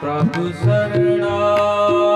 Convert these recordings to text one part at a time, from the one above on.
प्रभु शरणा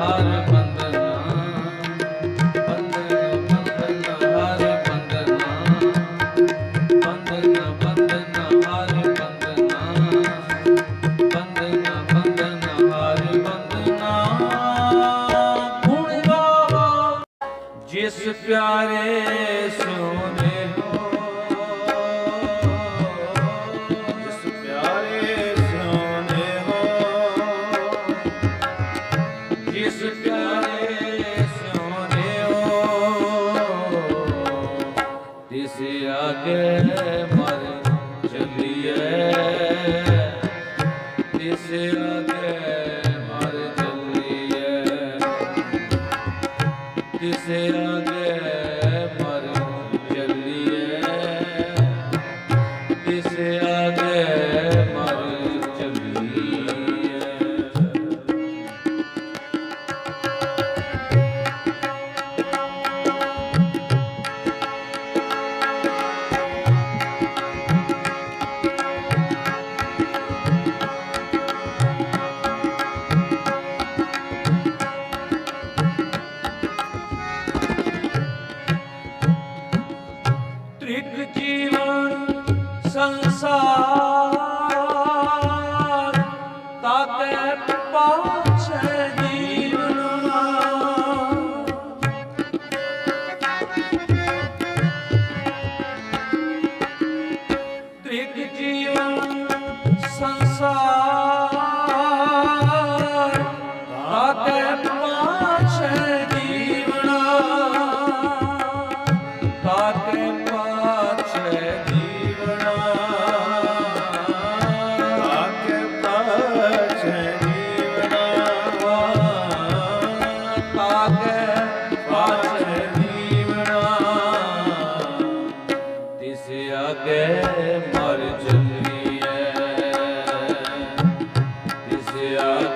हर ਤਿਸ shadi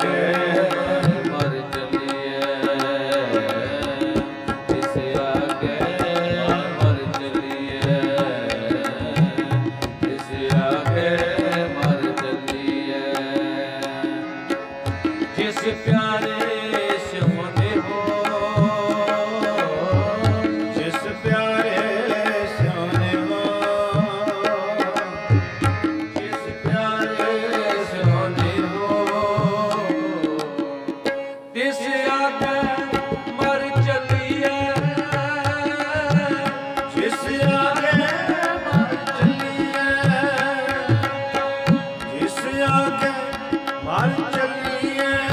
Deus. चलिए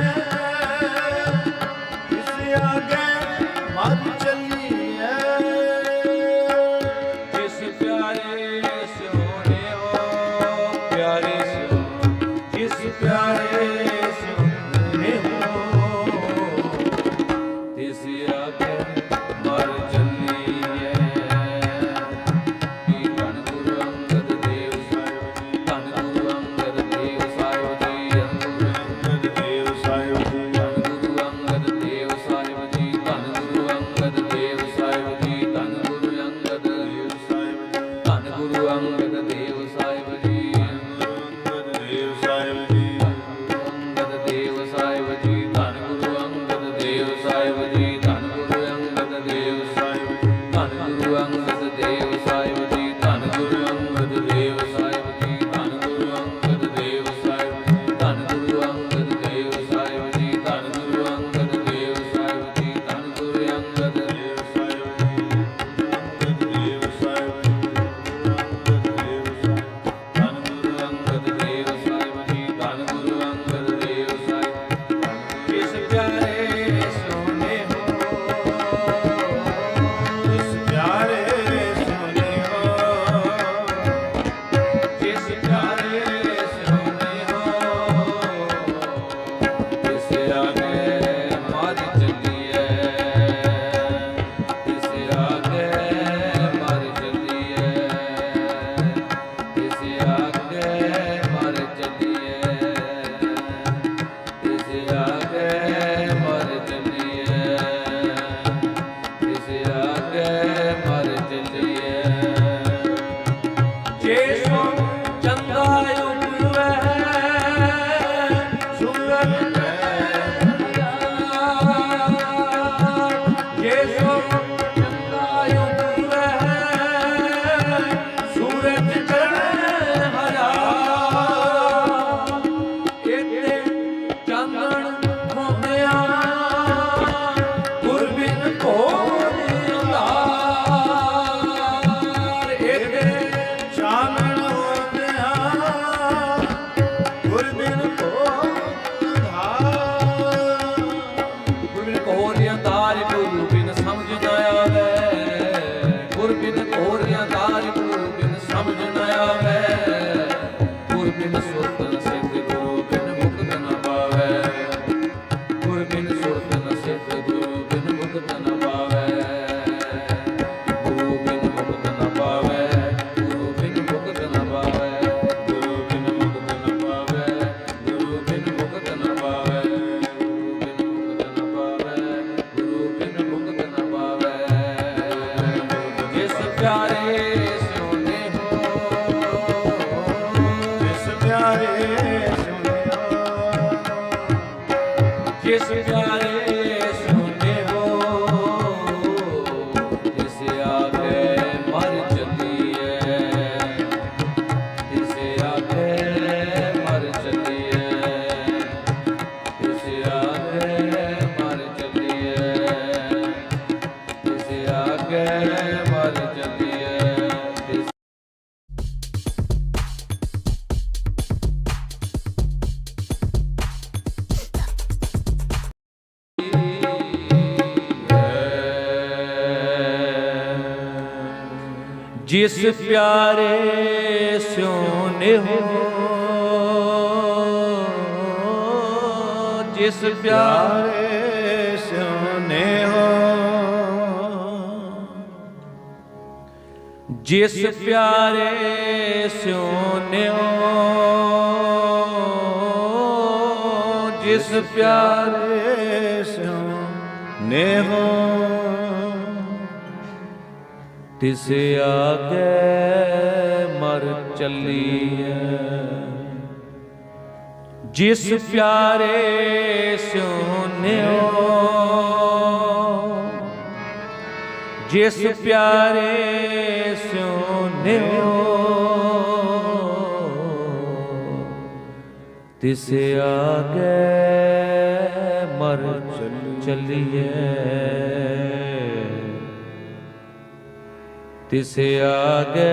ਜਿਸ ਪਿਆਰੇ ਸਿਉ ਨਿਹੋ, ਜਿਸ ਪਿਆਰੇ ਸਿਉ ਨਿਹੋ, ਜਿਸ ਪਿਆਰੇ ਸਿਉ ਨਿਹੋ, ਜਿਸ ਪਿਆਰੇ ਸਿਉ ਨਿਹੋ। ਤਿਸ ਆਗੇ ਮਰ ਚੱਲੀਐ। ਜਿਸ ਪਿਆਰੇ ਸੁਨਿਓ ਜਿਸ ਪਿਆਰੇ ਸੁਨਿਓ ਤਿਸ ਆਗੇ ਮਰ ਚੱਲੀਐ। ਤਿਸ ਆਗੇ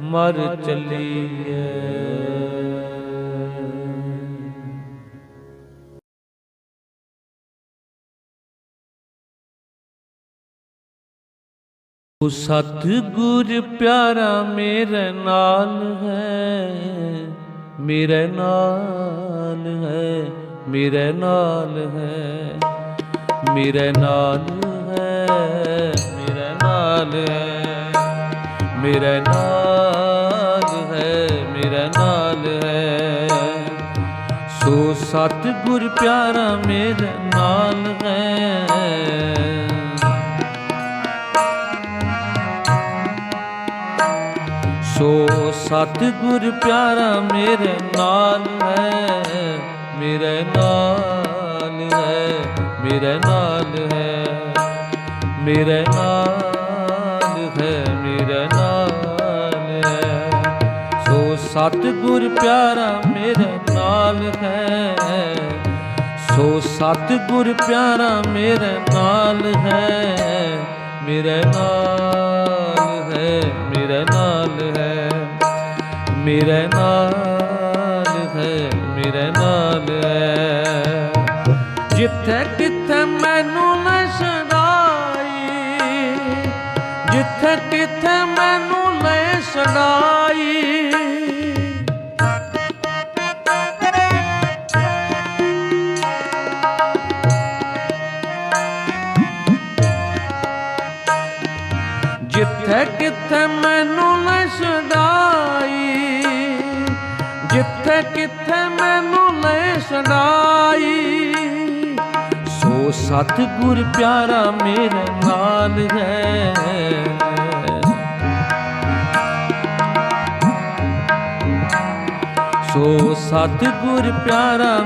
ਮਰ ਚਲੀਏ ਉਹ ਸਤ ਗੁਰ ਪਿਆਰਾ ਮੇਰੇ ਨਾਲ ਹੈ, ਮੇਰੇ ਨਾਲ ਹੈ, ਮੇਰੇ ਨਾਲ ਹੈ, ਮੇਰੇ ਨਾਲ ਹੈ। ਨਾਲ ਮੇਰੇ ਨਾਲ ਹੈ, ਮੇਰੇ ਨਾਲ ਹੈ। ਸੋ ਸਤਿਗੁਰ ਪਿਆਰਾ, ਮੇਰੇ ਨਾਲ ਹੈ। ਸੋ ਸਤਿਗੁਰ ਪਿਆਰਾ, ਮੇਰੇ ਨਾਲ ਹੈ। ਮੇਰੇ ਨਾਲ ਹੈ, ਮੇਰੇ ਨਾਲ ਹੈ। ਮੇਰੇ ਨਾਲ ਸਤਿਗੁਰ ਪਿਆਰਾ ਮੇਰੇ ਨਾਲ ਹੈ। ਸੋ ਸਤਿਗੁਰ ਪਿਆਰਾ ਮੇਰੇ ਨਾਲ ਹੈ। ਮੇਰੇ ਨਾਲ ਹੈ, ਮੇਰੇ ਨਾਲ ਹੈ। ਮੇਰੇ ਨਾਲ ਹੈ, ਮੇਰੇ ਨਾਲ ਹੈ। ਜਿੱਥੇ ਜਿੱਥੇ ਕਿੱਥੇ ਮੈਨੂੰ ਨਾ ਜਿੱਥੇ ਕਿੱਥੇ ਮੈਨੂੰ ਲੈ ਛਡਾਈ ਸੋ ਸਤਿਗੁਰ ਪਿਆਰਾ ਮੇਰੇ ਨਾਲ ਹੈ। ਸੋ ਸਤਿਗੁਰ ਪਿਆਰਾ